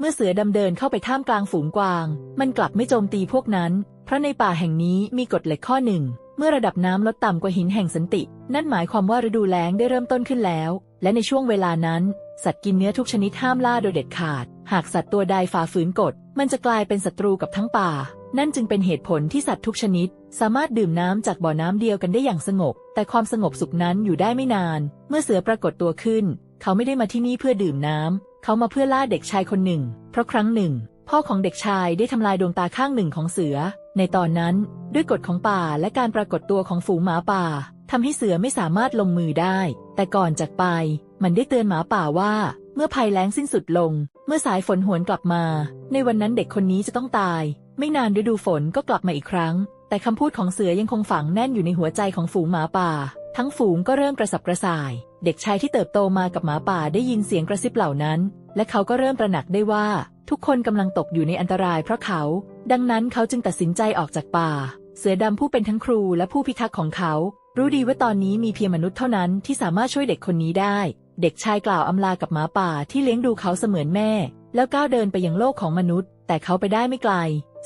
เมื่อเสือดำเดินเข้าไปท่ามกลางฝูงกวาง มันกลับไม่โจมตีพวกนั้น เพราะในป่าแห่งนี้มีกฎเหล็กข้อหนึ่ง เมื่อระดับน้ำลดต่ำกว่าหินแห่งสันติ นั่นหมายความว่าฤดูแล้งได้เริ่มต้นขึ้นแล้ว และในช่วงเวลานั้น สัตว์กินเนื้อทุกชนิดห้ามล่าโดยเด็ดขาด หากสัตว์ตัวใดฝ่าฝืนกฎ มันจะกลายเป็นศัตรูกับทั้งป่า นั่นจึงเป็นเหตุผลที่สัตว์ทุกชนิด สามารถดื่มน้ำจากบ่อน้ำเดียวกันได้อย่างสงบ แต่ความสงบสุขนั้นอยู่ได้ไม่นาน เมื่อเสือปรากฏตัวขึ้น เขาไม่ได้มาที่นี่เพื่อดื่มน้ำเขามาเพื่อล่าเด็กชายคนหนึ่ง เพราะครั้งหนึ่ง พ่อของเด็กชายได้ทำลายดวงตาข้างหนึ่งของเสือ ในตอนนั้น ด้วยกฎของป่าและการปรากฏตัวของฝูงหมาป่าทำให้เสือไม่สามารถลงมือได้ แต่ก่อนจากไป มันได้เตือนหมาป่าว่า เมื่อภัยแล้งสิ้นสุดลง เมื่อสายฝนหวนกลับมา ในวันนั้นเด็กคนนี้จะต้องตาย ไม่นานฤดูฝนก็กลับมาอีกครั้ง แต่คำพูดของเสือยังคงฝังแน่นอยู่ในหัวใจของฝูงหมาป่า ทั้งฝูงก็เริ่มกระสับกระส่าย เด็กชายที่เติบโตมากับหมาป่าได้ยินเสียงกระซิบเหล่านั้น และเขาก็เริ่มตระหนักได้ว่า ทุกคนกำลังตกอยู่ในอันตรายเพราะเขา ดังนั้นเขาจึงตัดสินใจออกจากป่า เสือดำผู้เป็นทั้งครูและผู้พิทักษ์ของเขา รู้ดีว่าตอนนี้มีเพียงมนุษย์เท่านั้นที่สามารถช่วยเด็กคนนี้ได้ เด็กชายกล่าวอำลากับหมาป่าที่เลี้ยงดูเขาเสมือนแม่ แล้วก้าวเดินไปยังโลกของมนุษย์ แต่เขาไปได้ไม่ไกล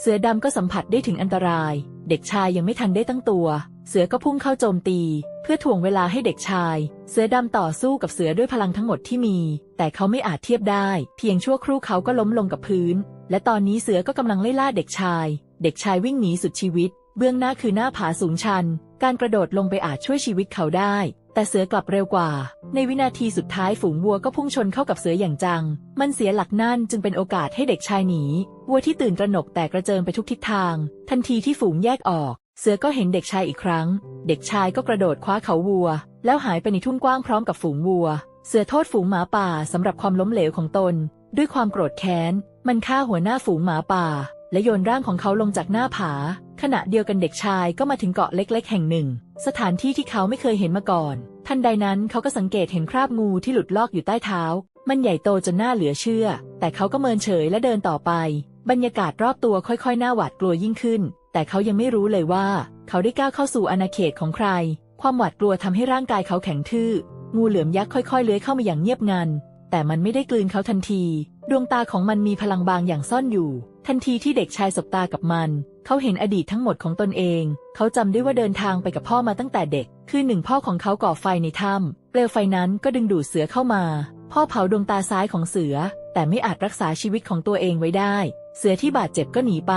เสือดำก็สัมผัสได้ถึงอันตราย เด็กชายยังไม่ทันได้ตั้งตัว เสือก็พุ่งเข้าโจมตี เพื่อถ่วงเวลาให้เด็กชาย เสือดำต่อสู้กับเสือด้วยพลังทั้งหมดที่มี แต่เขาไม่อาจเทียบได้ เพียงชั่วครู่เขาก็ล้มลงกับพื้น และตอนนี้เสือก็กำลังไล่ล่าเด็กชาย เด็กชายวิ่งหนีสุดชีวิต เบื้องหน้าคือหน้าผาสูงชัน การกระโดดลงไปอาจช่วยชีวิตเขาได้ แต่เสือกลับเร็วกว่า ในวินาทีสุดท้ายฝูงวัวก็พุ่งชนเข้ากับเสืออย่างจัง มันเสียหลักนั่นจึงเป็นโอกาสให้เด็กชายหนี วัวที่ตื่นตระหนกแต่กระเจิงไปทุกทิศทาง ทันทีที่ฝูงแยกออก เสือก็เห็นเด็กชายอีกครั้ง เด็กชายก็กระโดดคว้าเขาวัว แล้วหายไปในทุ่งกว้างพร้อมกับฝูงวัว เสือโทษฝูงหมาป่าสำหรับความล้มเหลวของตน ด้วยความโกรธแค้น มันฆ่าหัวหน้าฝูงหมาป่า และโยนร่างของเขาลงจากหน้าผา ขณะเดียวกันเด็กชายก็มาถึงเกาะเล็ก ๆ แห่งหนึ่ง สถานที่ที่เขาไม่เคยเห็นมาก่อน ทันใดนั้นเขาก็สังเกตเห็นคราบงูที่หลุดลอกอยู่ใต้เท้า มันใหญ่โตจนน่าเหลือเชื่อ แต่เขาก็เมินเฉยและเดินต่อไป บรรยากาศรอบตัวค่อยๆ น่าหวาดกลัวยิ่งขึ้น แต่เขายังไม่รู้เลยว่า เขาได้ก้าวเข้าสู่อาณาเขตของใคร ความหวาดกลัวทำให้ร่างกายเขาแข็งทื่อ งูเหลือมยักษ์ค่อยๆเลื้อยเข้ามาอย่างเงียบงัน แต่มันไม่ได้กลืนเขาทันที ดวงตาของมันมีพลังบางอย่างซ่อนอยู่ ทันทีที่เด็กชายสบตากับมัน เขาเห็นอดีตทั้งหมดของตนเอง เขาจำได้ว่าเดินทางไปกับพ่อมาตั้งแต่เด็ก คือหนึ่งพ่อของเขาก่อไฟในถ้ำเปลวไฟนั้นก็ดึงดูดเสือเข้ามา พ่อเผาดวงตาซ้ายของเสือ แต่ไม่อาจรักษาชีวิตของตัวเองไว้ได้ เสือที่บาดเจ็บก็หนีไป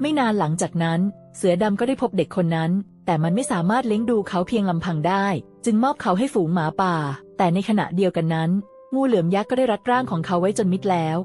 ไม่นานหลังจากนั้น เสือดำก็ได้พบเด็กคนนั้น แต่มันไม่สามารถเลี้ยงดูเขาเพียงลำพังได้ จึงมอบเขาให้ฝูงหมาป่า แต่ในขณะเดียวกันนั้น งูเหลือมยักษ์ก็ได้รัดร่างของเขาไว้จนมิดแล้ว